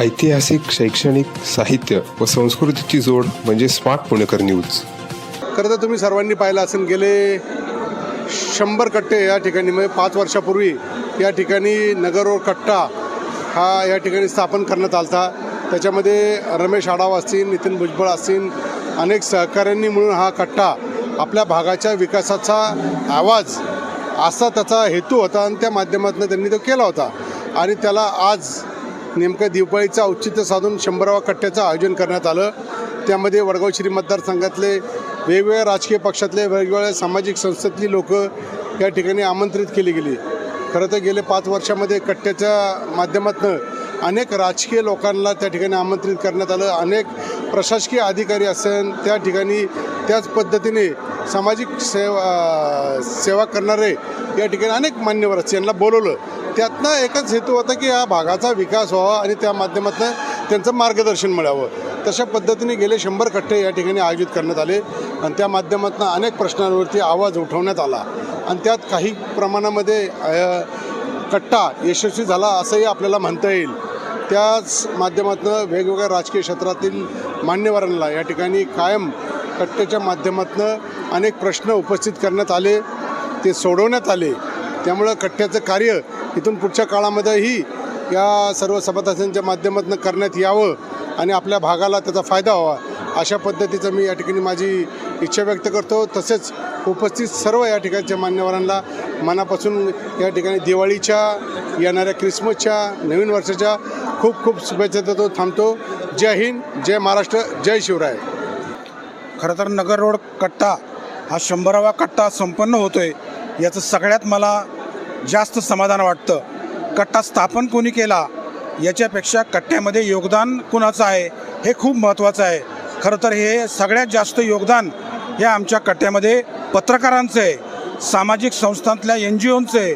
ऐतिहासिक शैक्षणिक साहित्य व संस्कृतीची जोड म्हणजे स्मार्ट पुणेकर न्यूज. खरं तर तुम्ही सर्वांनी पाहिलं असेल गेले शंभर कट्टे या ठिकाणी म्हणजे पाच वर्षापूर्वी या ठिकाणी नगरवर कट्टा हा या ठिकाणी स्थापन करण्यात आलता. त्याच्यामध्ये रमेश आडाव असतील नितीन भुजबळ असतील अनेक सहकाऱ्यांनी मिळून हा कट्टा आपल्या भागाच्या विकासाचा आवाज असा त्याचा हेतू होता आणि त्या माध्यमातून त्यांनी तो केला होता. आणि त्याला आज नेमकं दिवाळीचं औचित्य साधून शंभरावा कट्ट्याचं आयोजन करण्यात आलं. त्यामध्ये वडगाव श्री मतदारसंघातले वेगवेगळ्या राजकीय पक्षातले वेगवेगळ्या सामाजिक संस्थेतली लोक या ठिकाणी आमंत्रित केली गेली. खरं तर गेले पाच वर्षामध्ये कट्ट्याच्या माध्यमातून अनेक राजकीय लोकांना त्या ठिकाणी आमंत्रित करण्यात आलं. अनेक प्रशासकीय अधिकारी असेल त्या ठिकाणी त्याच पद्धतीने सामाजिक सेवा सेवा करणारे या ठिकाणी अनेक मान्यवर असतील यांना बोलवलं. त्यातनं एकच हेतू होता की या भागाचा विकास व्हावा आणि त्या माध्यमातून त्यांचं मार्गदर्शन मिळावं. तशा पद्धतीने गेले शंभर कट्टे या ठिकाणी आयोजित करण्यात आले आणि त्या माध्यमातून अनेक प्रश्नांवरती आवाज उठवण्यात आला. आणि त्यात काही प्रमाणामध्ये कट्टा यशस्वी झाला असंही आपल्याला म्हणता येईल. त्याच माध्यमातून वेगवेगळ्या राजकीय क्षेत्रातील मान्यवरांना या ठिकाणी कायम कट्ट्याच्या माध्यमातून अनेक प्रश्न उपस्थित करण्यात आले ते सोडवण्यात आले. त्यामुळं कट्ट्याचं कार्य इथून पुढच्या काळामध्येही या सर्व सभासदांच्या माध्यमातून करण्यात यावं आणि आपल्या भागाला त्याचा फायदा व्हावा अशा पद्धतीचं मी या ठिकाणी माझी इच्छा व्यक्त करतो. तसेच उपस्थित सर्व या ठिकाणच्या मान्यवरांना मनापासून या ठिकाणी दिवाळीच्या येणाऱ्या क्रिसमसच्या नवीन वर्षाच्या खूप खूप शुभेच्छा देतो थांबतो. जय हिंद जय महाराष्ट्र जय शिवराय. खरं तर नगर रोड कट्टा हा शंभरावा कट्टा संपन्न होतो आहे याचं सगळ्यात मला जास्त समाधान वाटतं. कट्टा स्थापन कोणी केला याच्यापेक्षा कट्ट्यामध्ये योगदान कुणाचं आहे हे खूप महत्त्वाचं आहे. खरं तर हे सगळ्यात जास्त योगदान हे आमच्या कट्ट्यामध्ये पत्रकारांचं आहे सामाजिक संस्थांतल्या एन जी ओंचं आहे.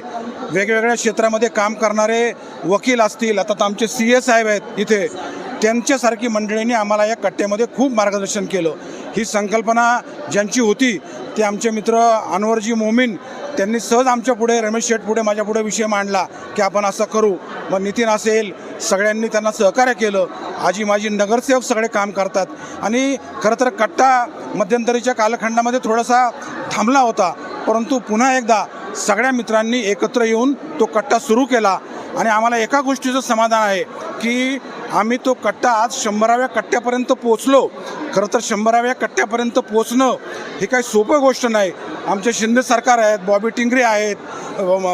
वेगवेगळ्या क्षेत्रामध्ये काम करणारे वकील असतील आता तर आमचे सी ए साहेब आहेत इथे त्यांच्यासारखी मंडळींनी आम्हाला या कट्ट्यामध्ये खूप मार्गदर्शन केलं. ही संकल्पना ज्यांची होती ते आमचे मित्र अनवरजी मोमीन त्यांनी सहज आमच्या पुढे रमेश शेठ पुढे माझ्या पुढे विषय मांडला की आपण असं करू. मग नितीन असेल सगळ्यांनी त्यांना सहकार्य केलं. आजी माझी नगरसेवक सगळे काम करतात. आणि खरं तर कट्टा मध्यंतरीच्या कालखंडामध्ये थोडासा थांबला होता. परंतु पुन्हा एकदा सगळ्या मित्रांनी एकत्र येऊन तो कट्टा सुरू केला. आणि आम्हाला एका गोष्टीचं समाधान आहे की आम्ही तो कट्टा आज शंभराव्या कट्ट्यापर्यंत पोचलो खरं तर शंभराव्या कट्ट्यापर्यंत पोचणं हे काही सोपं गोष्ट नाही. आमचे शिंदे सरकार आहेत बॉबी टिंगरे आहेत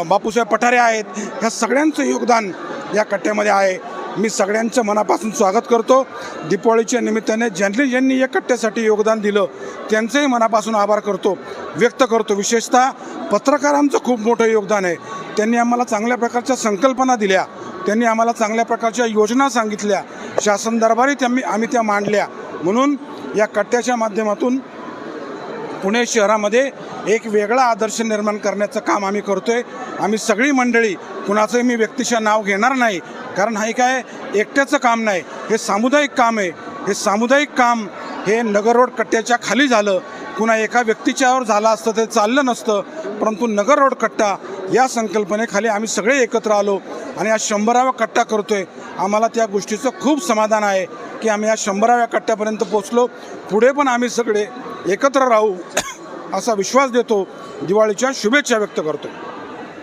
बापूसाहेब पठारे आहेत ह्या सगळ्यांचं योगदान या कट्ट्यामध्ये आहे. मी सगळ्यांचं मनापासून स्वागत करतो. दीपावळीच्या निमित्ताने ज्यांनी ज्यांनी या कट्ट्यासाठी योगदान दिलं त्यांचंही मनापासून आभार करतो व्यक्त करतो. विशेषतः पत्रकारांचं खूप मोठं योगदान आहे. त्यांनी आम्हाला चांगल्या प्रकारच्या संकल्पना दिल्या. त्यांनी आम्हाला चांगल्या प्रकारच्या योजना सांगितल्या. शासन दरबारी त्यांनी आम्ही त्या मांडल्या. म्हणून या कट्ट्याच्या माध्यमातून पुणे शहरामध्ये एक वेगळा आदर्श निर्माण करण्याचं काम आम्ही करतोय. आम्ही सगळी मंडळी कुणाचंही मी व्यक्तिशः नाव घेणार नाही. कारण हे काय एकट्याचं काम नाही. हे सामुदायिक काम आहे. हे सामुदायिक काम हे नगर रोड कट्ट्याच्या खाली झालं. कुणा एका व्यक्तीच्यावर झालं असतं ते चाललं नसतं. परंतु नगर रोड कट्टा या संकल्पनेखाली आम्ही सगळे एकत्र आलो. आणि आज शंभरावा कट्टा करतो आहे आम्हाला त्या गोष्टीचं खूप समाधान आहे की आम्ही या शंभराव्या कट्ट्यापर्यंत पोचलो पुढे पण आम्ही सगळे एकत्र राहू असा विश्वास देतो. दिवाळीच्या शुभेच्छा व्यक्त करतो